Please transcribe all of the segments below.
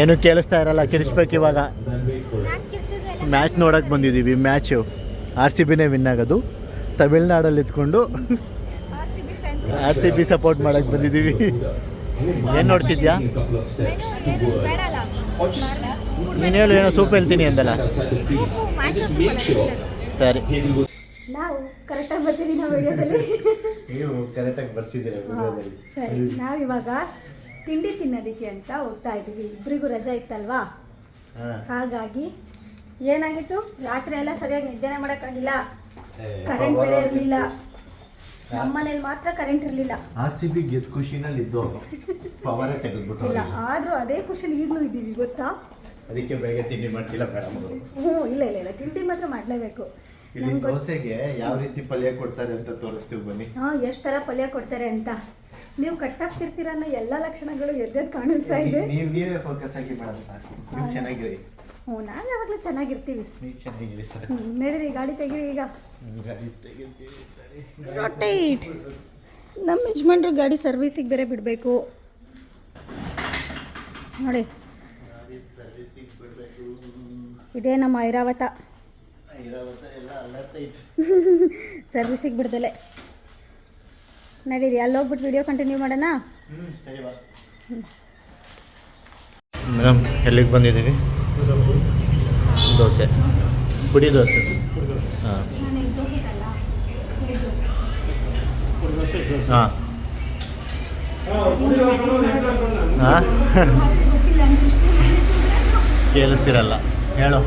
ಏನು ಕೇಳಿಸ್ತಾ ಇರಲ್ಲ ಕಿರಿಸ್ಬೇಕು ಇವಾಗ. ಮ್ಯಾಚ್ ನೋಡೋಕೆ ಬಂದಿದ್ದೀವಿ ಮ್ಯಾಚು ಆರ್ ಸಿ ಬಿನೇ ವಿನ್ ಆಗೋದು. ತಮಿಳ್ನಾಡಲ್ಲಿ ಇದ್ಕೊಂಡು ಆರ್ ಸಿ ಬಿ ಸಪೋರ್ಟ್ ಮಾಡೋಕ್ಕೆ ಬಂದಿದ್ದೀವಿ ಏನು ನೋಡ್ತಿದ್ಯಾ? ನೀನು ಹೇಳು ಏನೋ ಸೂಪ್ ಹೇಳ್ತೀನಿ ಅಂದಲ್ಲ. ಸರಿ. ನಾವು ಕರೆಕ್ಟಾಗಿ ಬರ್ತಿದ್ದೀವಿ ನಾವು ವಿಡಿಯೋದಲ್ಲಿ ನೀವು ಕರೆಕ್ಟಾಗಿ ಬರ್ತಿದ್ದೀರಾ ಸರಿ. ನಾವಿವಾಗ ತಿಂಡಿ ತಿನ್ನೋದಕ್ಕೆ ಅಂತ ಹೋಗ್ತಾ ಇದ್ದೀವಿ. ಇಬ್ಬರಿಗೂ ರಜೆ ಇತ್ತಲ್ವಾ? ಹಾಗಾಗಿ ಏನಾಗಿತ್ತು? ರಾತ್ರಿ ಎಲ್ಲ ಸರಿಯಾಗಿ ನಿದ್ದೆನೇ ಮಾಡೋಕ್ಕಾಗಿಲ್ಲ. ಕರೆಂಟ್ ಬೇರೆ ಇರಲಿಲ್ಲ. ನಮ್ಮನೇಲಿ ಮಾತ್ರ ಕರೆಂಟ್ ಇರಲಿಲ್ಲ. ಆರ್ ಸಿ ಬಿ ಗೆದ್ದ ಖುಷಿನಲ್ಲಿ ಇದ್ದು ಪವರೇ ತೆಗೆದ್ಬಿಟ್ಟು ಇಲ್ಲ ಆದರೂ ಅದೇ ಖುಷಿಲಿ ಈಗಲೂ ಇದ್ದೀವಿ ಗೊತ್ತಾ? ಅದಕ್ಕೆ ಬೆಳಗ್ಗೆ ತಿಂಡಿ ಮಾಡ್ತಿಲ್ಲ ಮೇಡಮ್ ಅವರು ಹ್ಞೂ ಇಲ್ಲ ಇಲ್ಲ ಇಲ್ಲ. ತಿಂಡಿ ಮಾತ್ರ ಮಾಡಲೇಬೇಕು. ಇಲ್ಲಿ ದೋಸೆಗೆ ಯಾವ ರೀತಿ ಪಲ್ಯ ಕೊಡ್ತಾರೆ ಅಂತ ತೋರಿಸ್ತೀವಿ ಬನ್ನಿ. ಹಾಂ ಎಷ್ಟು ಥರ ಪಲ್ಯ ಕೊಡ್ತಾರೆ ಅಂತ. ನೀವು ಕಟ್ಟಾಗ್ತಿರ್ತೀರ ಅನ್ನೋ ಎಲ್ಲ ಲಕ್ಷಣಗಳು ಎದ್ದೆದ್ದು ಕಾಣಿಸ್ತಾ ಇದೆ. ನೀವು ನೀವೇ ಫೋಕಸ್ ಆಗಿ ಮೇಡಮ್ ಸಾಕು. ನೀವು ಚೆನ್ನಾಗಿರಿ. ಹ್ಞೂ ನಾವು ಯಾವಾಗಲೂ ಚೆನ್ನಾಗಿರ್ತೀವಿ. ನೀವು ಚೆನ್ನಾಗಿರಿ ಸರ್. ನಡೀರಿ ಗಾಡಿ ತೆಗೀರಿ ಈಗ. ಗಾಡಿ ತೆಗಿತೀವಿ ರೊಟೇಟ್ ನಮ್ಮ ಯಜಮಾನ್ರು ಗಾಡಿ ಸರ್ವಿಸಿಗೆ ಬೇರೆ ಬಿಡಬೇಕು. ನೋಡಿ. ಇದೇ ನಮ್ಮ ಐರಾವತ. ಐರಾವತ ಎಲ್ಲ ಸರ್ವಿಸಿಗೆ ಬಿಡ್ದಲೆ. ನಡೀರಿ. ಅಲ್ಲಿ ಹೋಗ್ಬಿಟ್ಟು ವಿಡಿಯೋ ಕಂಟಿನ್ಯೂ ಮಾಡೋಣ? ಹ್ಞೂ ಸರಿ ಬಾ. ಮೇಡಮ್ ಎಲ್ಲಿಗೆ ಬಂದಿದ್ದೀವಿ ದೋಸೆ. ಪುಡಿ ದೋಸೆ. ಹಾಂ. ಹಾಂ. ಹಾಂ? ಕೇಳಿಸ್ತಿರಲ್ಲ. ಹೇಳು.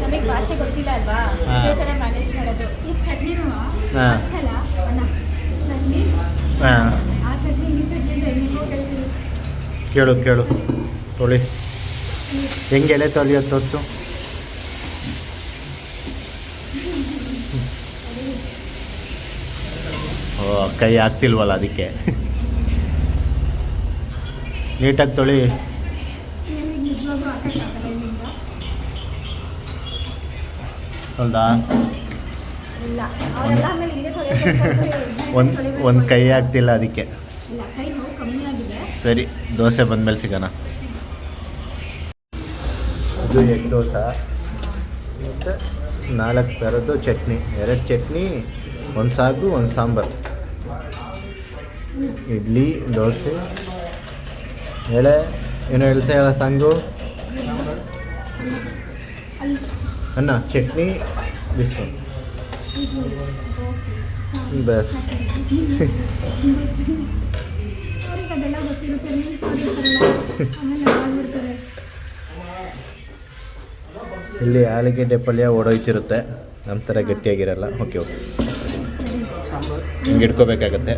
ನಮಗೆ ಭಾಷೆ ಗೊತ್ತಿಲ್ಲ ಅಲ್ವಾ? ಹಾ. ಇದೇ ಥರ ಮ್ಯಾನೇಜ್ ಮಾಡೋದು. ಈ ಚಟ್ನಿನೂ ಹಾ. ಸಲ ಅಣ್ಣ ಚಟ್ನಿ? ಹಾಂ. ಕೇಳು ಕೇಳು. ತೊಳಿ. ಹೆಂಗೆ ಎಲೆ ತೊಳಿಯೋದು ತೋರಿಸು ಓ ಕೈ ಆಗ್ತಿಲ್ವಲ್ಲ ಅದಕ್ಕೆ? ನೀಟಾಗಿ ತೊಳಿ. ಹೌದಾ? ಒಂದು ಒಂದು ಕೈ ಆಗ್ತಿಲ್ಲ ಅದಕ್ಕೆ. ಸರಿ ದೋಸೆ ಬಂದಮೇಲೆ ಸಿಗೋಣ. ಇದು ಎಗ್ ದೋಸೆ. ಮತ್ತು ನಾಲ್ಕು ಥರದ್ದು ಚಟ್ನಿ. ಎರಡು ಚಟ್ನಿ ಒಂದು ಸಾಗು ಒಂದು ಸಾಂಬಾರು. ಇಡ್ಲಿ ದೋಸೆ. ಎಳೆ ಏನೋ ಹೇಳ್ತಾ ಇಲ್ಲ ಸಾಂಗು? ಅನ್ನ ಚಟ್ನಿ ಬಿಸಿ ಮಾಡ್ಬಿಡ್ತಾರೆ ಇಲ್ಲಿ ಆಲೂಗೆಡ್ಡೆ ಪಲ್ಯ ಓಡೋಯ್ತಿರುತ್ತೆ. ನಮ್ಮ ಥರ ಗಟ್ಟಿಯಾಗಿರಲ್ಲ. ಓಕೆ ಓಕೆ ಹಿಂಗೆ ಇಟ್ಕೋಬೇಕಾಗತ್ತೆ.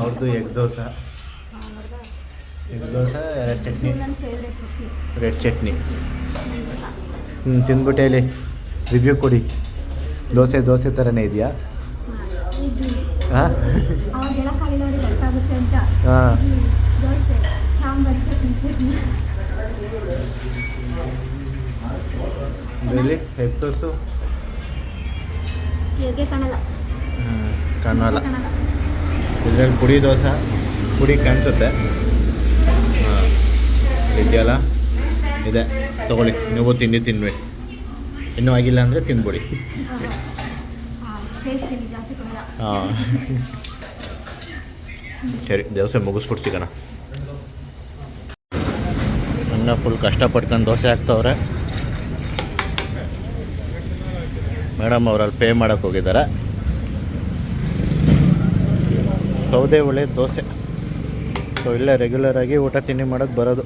ಅವ್ರದ್ದು ಎಗ್ ದೋಸೆ. ಎಗ್ ದೋಸೆ ಎರಡು ಚಟ್ನಿ. ರೆಡ್ ಚಟ್ನಿ. ಹ್ಞೂ ತಿಂದ್ಬಿಟ್ಟೆ ಹೇಳಿ ರಿವ್ಯೂ ಕೊಡಿ. ದೋಸೆ ದೋಸೆ ಥರನೇ ಇದೆಯಾ? ಹಾಂ? ಹಾಂ? ಎಗ್ ದೋಸು ಕಾಣಲ್ಲ. ಇದರಲ್ಲಿ ಪುಡಿ ದೋಸೆ ಪುಡಿ ಕಾಣಿಸುತ್ತೆ. ಹಾಂ. ಇದೆಯಲ್ಲ? ಇದೆ. ತಗೊಳ್ಳಿ. ನೀವು ತಿಂಡಿ ತಿನ್ಬೇಡಿ ಇನ್ನೂ ಆಗಿಲ್ಲ ಅಂದರೆ ತಿಂದ್ಬಿಡಿ ಕೊಡಲ್ಲ ಹಾಂ. ಸರಿ ದೋಸೆ ಮುಗಿಸ್ಬಿಡ್ತೀಗಣ. ಅನ್ನ ಫುಲ್ ಕಷ್ಟಪಟ್ಕೊಂಡು ದೋಸೆ ಹಾಕ್ತವ್ರೆ. ಮೇಡಮ್ ಅವರಲ್ಲಿ ಪೇ ಮಾಡೋಕ್ಕೆ ಹೋಗಿದ್ದಾರೆ. ಸೌದೆ ಒಳ್ಳೆ ದೋಸೆ. ಸೊ ಇಲ್ಲೇ ರೆಗ್ಯುಲರ್ ಆಗಿ ಊಟ ತಿಂಡಿ ಮಾಡೋಕ್ಕೆ ಬರೋದು.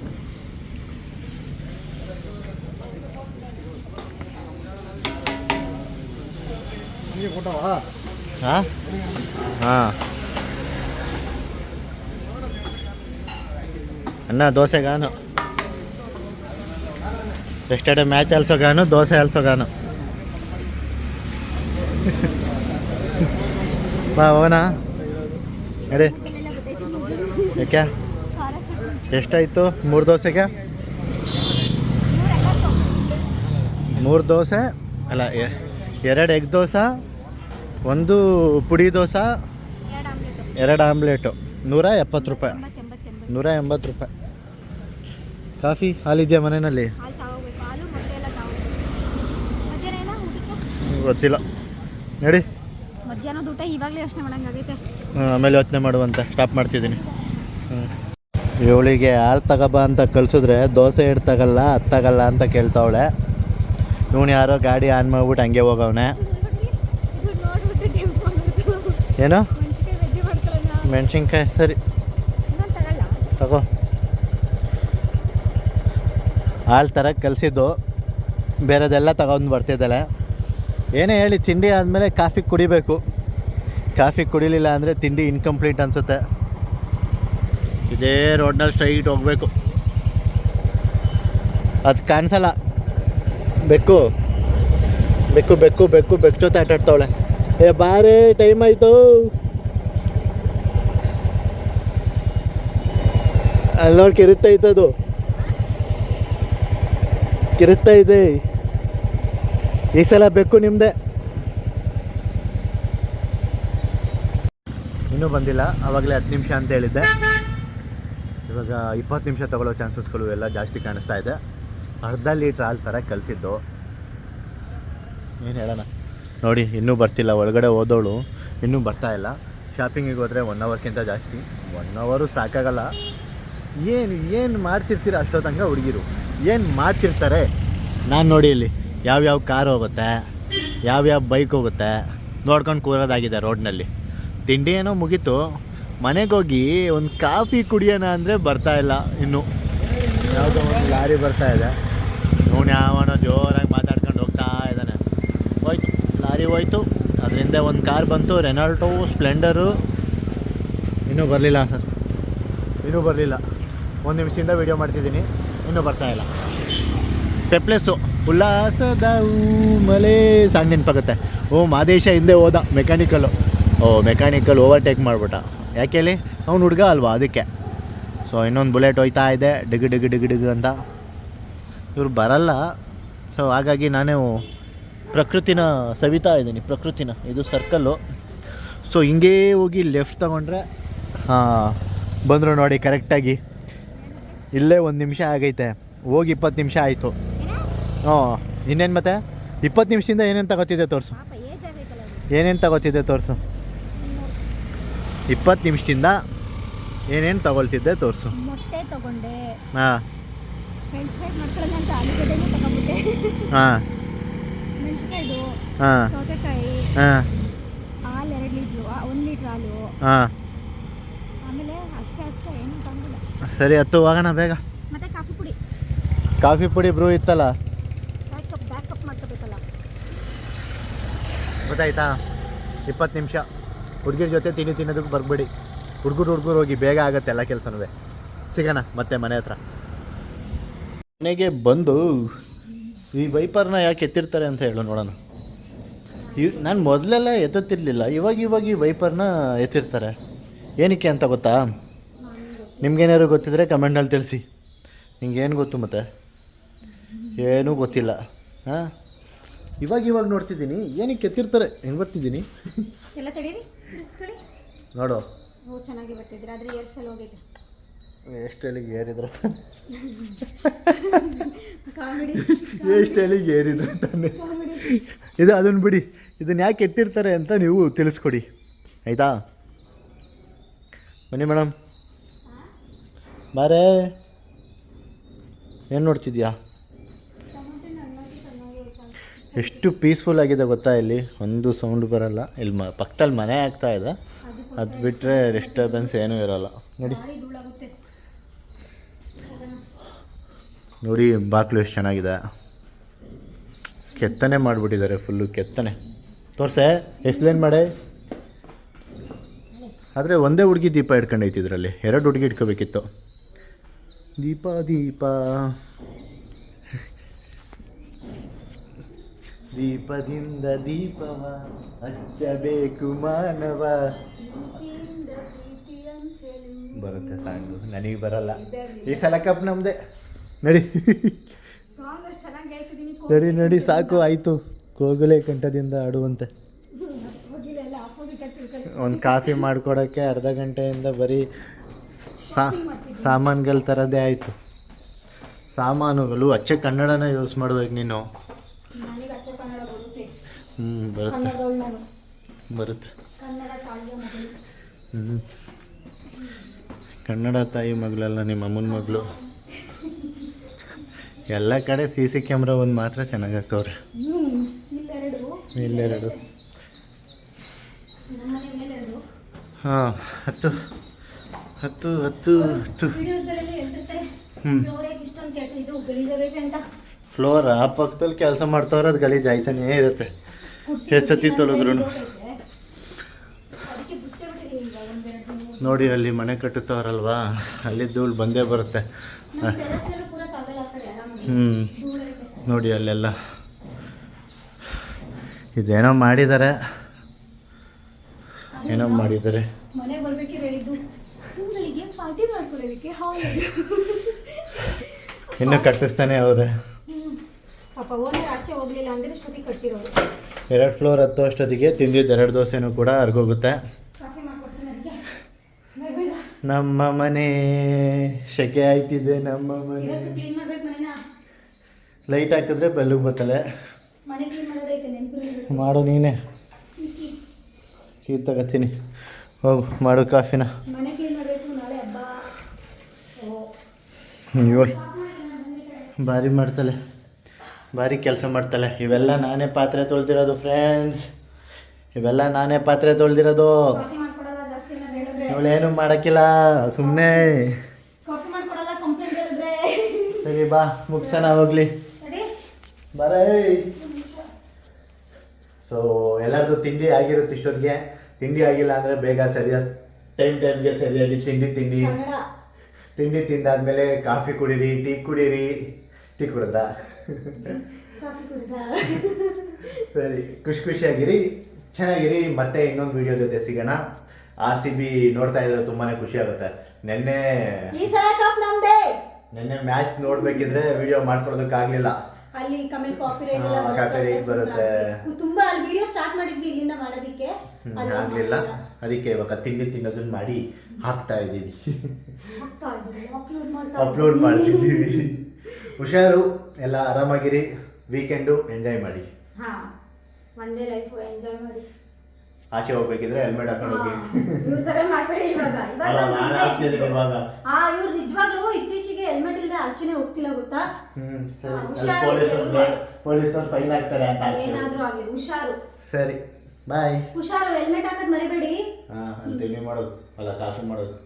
ಹಾಂ? ಹಾಂ. ಅನ್ನ ದೋಸೆಗಾನು ಎಷ್ಟೆಡೆ ಮ್ಯಾಚ್ ಅಲ್ಸೋಗಾನು ದೋಸೆ ಅಲ್ಸೋಗಾನು ಬಾ, ಹೋಗೋಣ. ನಡಿ. ಯಾಕೆ? ಎಷ್ಟಾಯಿತು ಮೂರು ದೋಸೆಗೆ? ಮೂರು ದೋಸೆ? ಅಲ್ಲ ಎರಡು ಎಗ್ ದೋಸೆ? ಒಂದು ಪುಡಿ ದೋಸೆ, ಎರಡು ಆಮ್ಲೆಟ್, ನೂರ ಎಪ್ಪತ್ತು ರೂಪಾಯಿ. ನೂರ ಎಂಬತ್ತು ರೂಪಾಯಿ. ಕಾಫಿ ಹಾಲಿದೆಯಾ ಮನೆಯಲ್ಲಿ? ಗೊತ್ತಿಲ್ಲ. ನಡಿ. ಯೋಚನೆ ಆಮೇಲೆ ಯೋಚನೆ ಮಾಡುವಂತ. ಸ್ಟಾಪ್ ಮಾಡ್ತಿದ್ದೀನಿ. ಇವಳಿಗೆ ಹಾಲು ತಗೋಬ ಅಂತ ಕಳ್ಸಿದ್ರೆ ದೋಸೆ ಹಿಡ್ತಾಗಲ್ಲ ಹತ್ತಾಗಲ್ಲ ಅಂತ ಕೇಳ್ತಾವಳೆ. ಇವನು ಯಾರೋ ಗಾಡಿ ಆನ್ ಮಾಡ್ಬಿಟ್ಟು ಹಂಗೆ ಹೋಗವನೆ. ಏನು? ಮೆಣಸಿನ್ಕಾಯಿ ಸರಿ. ತಗೋ. ಹಾಲು ಥರ ಕಲಿಸಿದ್ದು. ಬೇರೆದೆಲ್ಲ ತಗೊಂಡು ಬರ್ತಿದ್ದಾಳೆ. ಏನೇ ಹೇಳಿ ತಿಂಡಿ ಆದಮೇಲೆ ಕಾಫಿ ಕುಡಿಬೇಕು. ಕಾಫಿ ಕುಡಿಲಿಲ್ಲ ಅಂದರೆ ತಿಂಡಿ ಇನ್ಕಂಪ್ಲೀಟ್ ಅನಿಸುತ್ತೆ. ಇದೇ ರೋಡ್ನಲ್ಲಿ ಸ್ಟ್ರೈಟ್ ಹೋಗಬೇಕು. ಅದು ಕಾಣಿಸಲ್ಲ. ಬೆಕ್ಕು. ಬೆಕ್ಕು ಬೆಕ್ಕು ಬೆಕ್ಕು ಬೆಕ್ಕು ಜೊತೆ ಆಟ ಆಡ್ತಾವಳೆ ಏ ಬಾರೆ ಟೈಮ್ ಆಯಿತು ಅಲ್ಲಿ ನೋಡಿ ಕಿರುತ್ತಾ ಅದು ಕಿರುತ್ತಾ ಇದೆ ಈ ಸಲ ಬೇಕು ನಿಮ್ಮದೆ ಇನ್ನೂ ಬಂದಿಲ್ಲ, ಆವಾಗಲೇ ಹತ್ತು ನಿಮಿಷ ಅಂತ ಹೇಳಿದ್ದೆ. ಇವಾಗ ಇಪ್ಪತ್ತು ನಿಮಿಷ ತಗೊಳ್ಳೋ ಚಾನ್ಸಸ್ಗಳು ಎಲ್ಲ ಜಾಸ್ತಿ ಕಾಣಿಸ್ತಾ ಇದೆ. ಅರ್ಧ ಲೀಟ್ರ್ ಹಾಲು ಥರ ಕಲಿಸಿದ್ದು. ಏನು ಹೇಳೋಣ? ನೋಡಿ, ಇನ್ನೂ ಬರ್ತಿಲ್ಲ. ಒಳಗಡೆ ಹೋದವಳು ಇನ್ನೂ ಬರ್ತಾ ಇಲ್ಲ. ಶಾಪಿಂಗಿಗೆ ಹೋದರೆ ಒನ್ ಅವರ್ಗಿಂತ ಜಾಸ್ತಿ. ಒನ್ ಅವರು ಸಾಕಾಗಲ್ಲ. ಏನು ಏನು ಮಾಡ್ತಿರ್ತೀರ ಅಷ್ಟೋ ತನಕ ಹುಡುಗಿರು? ಏನು ಮಾಡ್ತಿರ್ತಾರೆ? ನಾನು ನೋಡಿ ಇಲ್ಲಿ ಯಾವ್ಯಾವ ಕಾರ್ ಹೋಗುತ್ತೆ ಯಾವ್ಯಾವ ಬೈಕ್ ಹೋಗುತ್ತೆ, ನೋಡ್ಕೊಂಡು ಕೂರೋದಾಗಿದೆ ರೋಡ್ನಲ್ಲಿ. ತಿಂಡಿ ಏನೋ ಮುಗೀತು. ಮನೆಗೆ ಹೋಗಿ ಒಂದು ಕಾಫಿ ಕುಡಿಯೋಣ ಅಂದರೆ ಬರ್ತಾ ಇಲ್ಲ ಇನ್ನು. ಯಾವುದೋ ಒಂದು ಲಾರಿ ಬರ್ತಾ ಇದೆ. ನೋಡಿ ಯಾವನೋ ಜೋರಾಗಿ ಮಾತಾಡ್ಕೊಂಡು ಹೋಗ್ತಾ ಇದ್ದಾನೆ ಹೋಯ್ತು ಲಾರಿ ಹೋಯ್ತು ಅದರಿಂದ ಒಂದು ಕಾರ್ ಬಂತು ರೆನಾಲ್ಟೋ ಸ್ಪ್ಲೆಂಡರು ಇನ್ನೂ ಬರಲಿಲ್ಲ ಸರ್. ಇನ್ನೂ ಬರಲಿಲ್ಲ. ಒಂದು ನಿಮಿಷದಿಂದ ವೀಡಿಯೋ ಮಾಡ್ತಿದ್ದೀನಿ. ಇನ್ನೂ ಬರ್ತಾ ಇಲ್ಲ. ಪೆಪ್ಲೆಸ್ಸು ಉಲ್ಲಾಸದ ಮಲೆ ಸಾಂಗ್ ನೆನಪಾಗುತ್ತೆ ಓ ಮಾದೇಶ ಹಿಂದೆ ಹೋದ. ಮೆಕ್ಯಾನಿಕಲ್ಲು ಓ ಮೆಕ್ಯಾನಿಕಲ್ ಓವರ್ಟೇಕ್ ಮಾಡಿಬಿಟ್ಟ. ಯಾಕೆ ಹೇಳಿ? ಅವ್ನು ಹುಡುಗ ಅಲ್ವಾ ಅದಕ್ಕೆ. ಸೊ ಇನ್ನೊಂದು ಬುಲೆಟ್ ಹೋಯ್ತಾ ಇದೆ. ಡಿಗ್ ಡಿಗ್ ಡಿಗ್ ಡಿಗ್ ಅಂತ. ಇವ್ರು ಬರಲ್ಲ. ಸೊ ಹಾಗಾಗಿ ನಾನು ಪ್ರಕೃತಿನ ಸವಿತಾ ಇದ್ದೀನಿ ಪ್ರಕೃತಿನ. ಇದು ಸರ್ಕಲ್ಲು ಸೊ ಹಿಂಗೇ ಹೋಗಿ ಲೆಫ್ಟ್ ತಗೊಂಡ್ರೆ ಹಾಂ ಬಂದರು ನೋಡಿ ಕರೆಕ್ಟಾಗಿ ಇಲ್ಲೇ ಒಂದು ನಿಮಿಷ ಆಗೈತೆ. ಹೋಗಿ ಇಪ್ಪತ್ತು ನಿಮಿಷ ಆಯಿತು. ಹ್ಞೂ ಇನ್ನೇನು ಮತ್ತೆ? ಇಪ್ಪತ್ತು ನಿಮಿಷದಿಂದ ಏನೇನು ತಗೋತಿದ್ದೆ ತೋರಿಸು. ಏನೇನು ತಗೋತಿದ್ದೆ ತೋರಿಸು. ಇಪ್ಪತ್ತು ನಿಮಿಷದಿಂದ ಏನೇನು ತಗೊಳ್ತಿದ್ದೆ ತೋರಿಸು. ಹಾಂ. ಹಾಂ. ಮೆಣಸಿನ್ಕಾಯ್ದು ಹಾಂ. ಸೌತೆಕಾಯಿ ಹಾಂ. ಹಾಲು ಎರಡು ಲೀಟ್ರು ಒಂದು ಲೀಟ್ರ್ ಹಾಲು. ಹಾಂ. ಆಮೇಲೆ ಅಷ್ಟೇ ಅಷ್ಟೇ ಏನು ತಂದಿಲ್ಲ ಸರಿ ಹತ್ತು ಹೋಗೋಣ ಬೇಗ. ಮತ್ತೆ ಕಾಫಿ ಪುಡಿ. ಕಾಫಿ ಪುಡಿ ಬ್ರೂ ಇತ್ತಲ್ಲ? ಬ್ಯಾಕಪ್ ಬ್ಯಾಕಪ್ ಮಾಡ್ಕೋಬೇಕಲ್ಲ. ಗೊತ್ತಾಯ್ತಾ? ಇಪ್ಪತ್ತು ನಿಮಿಷ. ಹುಡುಗಿರ ಜೊತೆ ತಿಂಡಿ ತಿನ್ನೋದಕ್ಕೆ ಬರ್ಬೇಡಿ. ಹುಡುಗರು ಹುಡುಗರು ಹೋಗಿ ಬೇಗ ಆಗುತ್ತೆ ಎಲ್ಲ ಕೆಲಸನೂ. ಸಿಗೋಣ ಮತ್ತೆ ಮನೆ ಹತ್ರ. ಮನೆಗೆ ಬಂದು ಈ ವೈಪರ್ನ ಯಾಕೆ ಎತ್ತಿರ್ತಾರೆ ಅಂತ ಹೇಳು ನೋಡೋಣ. ಇವ್ ನಾನು ಮೊದಲೆಲ್ಲ ಎತ್ತುತ್ತಿರಲಿಲ್ಲ ಇವಾಗ ಇವಾಗ ಈ ವೈಪರ್ನ ಎತ್ತಿರ್ತಾರೆ. ಏನಕ್ಕೆ ಅಂತ ಗೊತ್ತಾ? ನಿಮ್ಗೇನಾದ್ರು ಗೊತ್ತಿದ್ರೆ ಕಮೆಂಟಲ್ಲಿ ತಿಳಿಸಿ. ನಿಂಗೇನು ಗೊತ್ತು ಮತ್ತೆ? ಏನೂ ಗೊತ್ತಿಲ್ಲ. ಹಾಂ? ಇವಾಗ ಇವಾಗ ನೋಡ್ತಿದ್ದೀನಿ. ಏನಕ್ಕೆ ಎತ್ತಿರ್ತಾರೆ? ಹೆಂಗೆ ಬರ್ತಿದ್ದೀನಿ? ಎಲ್ಲ ತಡೀರಿ? ನೋಡು. ಚೆನ್ನಾಗಿ ಬರ್ತಿದ್ರೆ ಆದರೆ ಏರ್ಸಲ್ಲಿ ಹೋಗಿದ್ದೆ ಹೋಗೈತೆ. ಎಷ್ಟು ಎಲ್ಲಿಗೆ ಏರಿದ್ರು ಕಾಮಿಡಿ. ಎಷ್ಟು ಎಲ್ಲಿಗೆ ಏರಿದ್ರು ತಾನೆ ಇದು ಅದನ್ನು ಬಿಡಿ. ಇದನ್ನು ಯಾಕೆ ಎತ್ತಿರ್ತಾರೆ ಅಂತ ನೀವು ತಿಳಿಸ್ಕೊಡಿ. ಆಯಿತಾ? ಬನ್ನಿ ಮೇಡಮ್. ಬಾರೇ. ಏನು ನೋಡ್ತಿದ್ಯಾ? ಎಷ್ಟು ಪೀಸ್ಫುಲ್ ಆಗಿದೆ ಗೊತ್ತಾ ಇಲ್ಲಿ? ಒಂದು ಸೌಂಡ್ ಬರಲ್ಲ. ಇಲ್ಲಿ ಮ ಪಕ್ಕದಲ್ಲಿ ಮನೆ ಆಗ್ತಾ ಇದೆ. ಅದು ಬಿಟ್ಟರೆ ಡಿಸ್ಟರ್ಬೆನ್ಸ್ ಏನೂ ಇರೋಲ್ಲ. ನೋಡಿ. ನೋಡಿ, ಬಾಕ್ಲು ಎಷ್ಟು ಚೆನ್ನಾಗಿದೆ. ಕೆತ್ತನೆ ಮಾಡಿಬಿಟ್ಟಿದ್ದಾರೆ ಫುಲ್ಲು, ಕೆತ್ತನೆ. ತೋರಿಸೆ ಎಕ್ಸ್ಪ್ಲೇನ್ ಮಾಡಿ? ಆದರೆ ಒಂದೇ ಹುಡುಗಿ ದೀಪ ಇಟ್ಕೊಂಡೈತಿ ಇದರಲ್ಲಿ. ಎರಡು ಹುಡುಗಿ ಇಟ್ಕೋಬೇಕಿತ್ತು. ದೀಪ ದೀಪ. ದೀಪದಿಂದ ದೀಪವ ಹಚ್ಚಬೇಕು ಮಾನವ. ಬರುತ್ತೆ ಸಾಂಗು, ನನಗೆ ಬರಲ್ಲ. ಈ ಸಲ ಕಪ್ ನಮ್ಮದೇ ನಡಿ. ನಡಿ ನಡಿ, ಸಾಕು, ಆಯಿತು. ಕೋಗಿಲೆ ಕಂಠದಿಂದ ಆಡುವಂತೆ. ಒಂದು ಕಾಫಿ ಮಾಡ್ಕೊಡೋಕ್ಕೆ ಅರ್ಧ ಗಂಟೆಯಿಂದ ಬರೀ ಸಾ. ಸಾಮಾನುಗಳು ತರದೇ ಆಯಿತು. ಸಾಮಾನುಗಳು, ಅಚ್ಚೆ ಕನ್ನಡನ ಯೂಸ್ ಮಾಡ್ಬೇಕು ನೀನು. ಹ್ಞೂ ಬರುತ್ತೆ. ಬರುತ್ತೆ. ಹ್ಞೂ ಕನ್ನಡ ತಾಯಿ ಮಗಳಲ್ಲ ನಿಮ್ಮ ಅಮ್ಮನ ಮಗಳು. ಎಲ್ಲ ಕಡೆ ಸಿ ಸಿ ಕ್ಯಾಮ್ರಾ ಒಂದು ಮಾತ್ರ ಚೆನ್ನಾಗಿ ಹಾಕವ್ರೆ ಇಲ್ಲೆರಡು. ಹಾಂ ಹತ್ತು ಹತ್ತು ಹತ್ತು ಹತ್ತು. ಫ್ಲೋರ್ ಆ ಪಕ್ಕದಲ್ಲಿ ಕೆಲಸ ಮಾಡ್ತಾವ್ರೆ ಅದು ಗಲೀಜು ಆಯ್ತಾನೇ ಇರುತ್ತೆ. ಎಷ್ಟು ಸತಿ ತೊಳೆದ್ರು? ನೋಡಿ ಅಲ್ಲಿ ಮನೆ ಕಟ್ಟುತ್ತವ್ರಲ್ವಾ? ಅಲ್ಲಿ ಧೂಳು ಬಂದೇ ಬರುತ್ತೆ ನಮ್ಮ ಟೆರೆಸ್ನಲ್ಲೂ ಕೂರಕ್ಕಾಗಲ್ಲ ಆ ಕಡೆ ಆರಾಮಾಗಿ ಹ್ಞೂ ನೋಡಿ ಅಲ್ಲೆಲ್ಲ. ಇದೇನೋ ಮಾಡಿದ್ದಾರೆ. ಏನೋ ಮಾಡಿದ್ದಾರೆ. ಮನೆಗೆ ಬರ್ಬೇಕಿದ್ರೆ ಹೇಳಿದ್ದು ನಿಮ್ಗಳಿಗೆ ಪಾರ್ಟಿ ಮಾಡ್ಕೊಳ್ಳೋದಕ್ಕೆ ಹಾಲ್. ಇನ್ನೂ ಕಟ್ಟಿಸ್ತಾನೆ ಅವ್ರೆ. ಪಾಪ ಓನರ್ ಆಚೆ ಹೋಗ್ಲಿಲ್ಲ ಅಂದ್ರೆ ಇಷ್ಟೊತ್ತಿಗೆ ಕಟ್ಟಿರೋರು. ಎರಡು ಫ್ಲೋರ್ ಹತ್ತೋ ಅಷ್ಟೊತ್ತಿಗೆ ತಿಂದಿದ್ದು ಎರಡು ದೋಸೆನೂ ಕೂಡ ಅರ್ಗೋಗುತ್ತೆ. ನಮ್ಮ ಮನೆ ಶೆಕೆ ಆಯ್ತಿದೆ ನಮ್ಮ ಮನೆ. ಲೈಟ್ ಹಾಕಿದ್ರೆ ಬೆಲ್ಲಗೆ ಬತ್ತಲೆ. ಮಾಡು ನೀನೇ. ಕೀ ತಗೋತೀನಿ. ಹೋಗು ಮಾಡು ಕಾಫಿನ. ಅಯ್ಯೋ ಭಾರಿ ಮಾಡ್ತಾಳೆ. ಭಾರಿ ಕೆಲಸ ಮಾಡ್ತಾಳೆ. ಇವೆಲ್ಲ ನಾನೇ ಪಾತ್ರೆ ತೊಳೆದಿರೋದು ಫ್ರೆಂಡ್ಸ್ ಇವೆಲ್ಲ ನಾನೇ ಪಾತ್ರೆ ತೊಳೆದಿರೋದು. ಇವಳೇನು ಮಾಡೋಕ್ಕಿಲ್ಲ ಸುಮ್ಮನೆ ಸರಿ ಬಾ ಮುಗ್ಸೋಣ ಹೋಗ್ಲಿ. ಬರೇ. ಸೊ ಎಲ್ಲರದು ತಿಂಡಿ ಆಗಿರುತ್ತೆ ಇಷ್ಟೊತ್ತಿಗೆ? ತಿಂಡಿ ಆಗಿಲ್ಲ ಅಂದರೆ ಬೇಗ ಸರಿಯಾದ ಟೈಮ್ ಟೈಮ್ಗೆ ಸರಿಯಾಗಿ ತಿಂಡಿ ತಿಂಡಿ ತಿಂಡಿ ತಿಂದಾದ್ಮೇಲೆ ಕಾಫಿ ಕುಡೀರಿ ಟೀ ಕುಡೀರಿ. ಟೀ ಕುಡಿದ್ರಾ? ಸರಿ ಖುಷಿ ಖುಷಿಯಾಗಿರಿ. ಚೆನ್ನಾಗಿರಿ. ಮತ್ತೆ ಇನ್ನೊಂದು ವಿಡಿಯೋ ಜೊತೆ ಸಿಗೋಣ. ಆರ್ ಸಿ ಬಿ ನೋಡ್ತಾ ಇದ್ರೆ ತುಂಬಾನೇ ಖುಷಿ ಆಗುತ್ತೆ. ನಿನ್ನೆ ನಿನ್ನೆ ಮ್ಯಾಚ್ ನೋಡ್ಬೇಕಿದ್ರೆ ವಿಡಿಯೋ ಮಾಡ್ಕೊಳ್ಳೋದಕ್ಕಾಗಲಿಲ್ಲ. ಅಲ್ಲಿ ಕಮೆ ಕಾಪಿ ರೈಟ್ ಹಾ, ಎಲ್ಲ ಬರುತ್ತೆ copyright ಅಂತ ಸುಮ್ನೆ ಬರುತ್ತೆ. ಆಗ್ಬಿಟ್ಟು. ತುಂಬಾ ಅಲ್ಲಿ ವಿಡಿಯೋ ಸ್ಟಾರ್ಟ್ ಮಾಡಿದ್ವಿ ಇಲ್ಲಿಂದ ಮಾಡೋದಿಕ್ಕೆ. ಅಲ್ಲಿ ಆಗಲಿಲ್ಲ. ಅದಕ್ಕೆ ಇವಾಗ ತಿಂಡಿ ತಿನ್ನೋದನ್ನ ಮಾಡಿ ಹಾಕ್ತಾ ಇದ್ದೀವಿ. ಅಪ್ಲೋಡ್ ಮಾಡ್ತಾ ಅಪ್ಲೋಡ್ ಇದೀವಿ. ಮಾಡ್ತಿದ್ದೀವಿ. ಹುಷಾರು ಎಲ್ಲ ಆರಾಮಾಗಿರಿ. ವೀಕೆಂಡು ಎಂಜಾಯ್ ಮಾಡಿ. ಹಾ ಒಂದೇ ಲೈಫ್ ಎಂಜಾಯ್ ಮಾಡಿ. ಆಚೆ ಹೋಗ್ಬೇಕಿದ್ರೆ ಹೆಲ್ಮೆಟ್ ಹಾಕೊಂಡು ಹೋಗಿ. ಇವ್ರ ತರ ಮಾಡ್ಬೇಡಿ ಇವಾಗ. ಇವಾಗ ಅಲ್ಲ, ನಾನ್ ಹಾಕ್ತಿದ್ದೀನಿ ಇವಾಗ. ಆ ಇವ್ರು ನಿಜವಾಗ್ಲೂ ಇತ್ತೀಚೆಗೆ ಹೆಲ್ಮೆಟ್ ಇಲ್ಲದೆ ಆಚೆನೆ ಹೋಗ್ತಿಲ್ಲ ಗೊತ್ತಾ? ಹ್ಮ್ ಸರಿ. ಹುಷಾರು ಪೊಲೀಸರು ಪೊಲೀಸರು ಫೈನ್ ಹಾಕ್ತಾರೆ ಅಂತ. ಏನಾದ್ರೂ ಆಗ್ಲಿ ಹುಷಾರು. ಸರಿ ಬಾಯ್. ಹುಷಾರು ಹೆಲ್ಮೆಟ್ ಹಾಕದ್ ಮರಿಬೇಡಿ. ಹಾ ಅಂತ ಮಾಡೋದು. ಅಲ್ಲ ಕಾಫಿ ಮಾಡೋದು.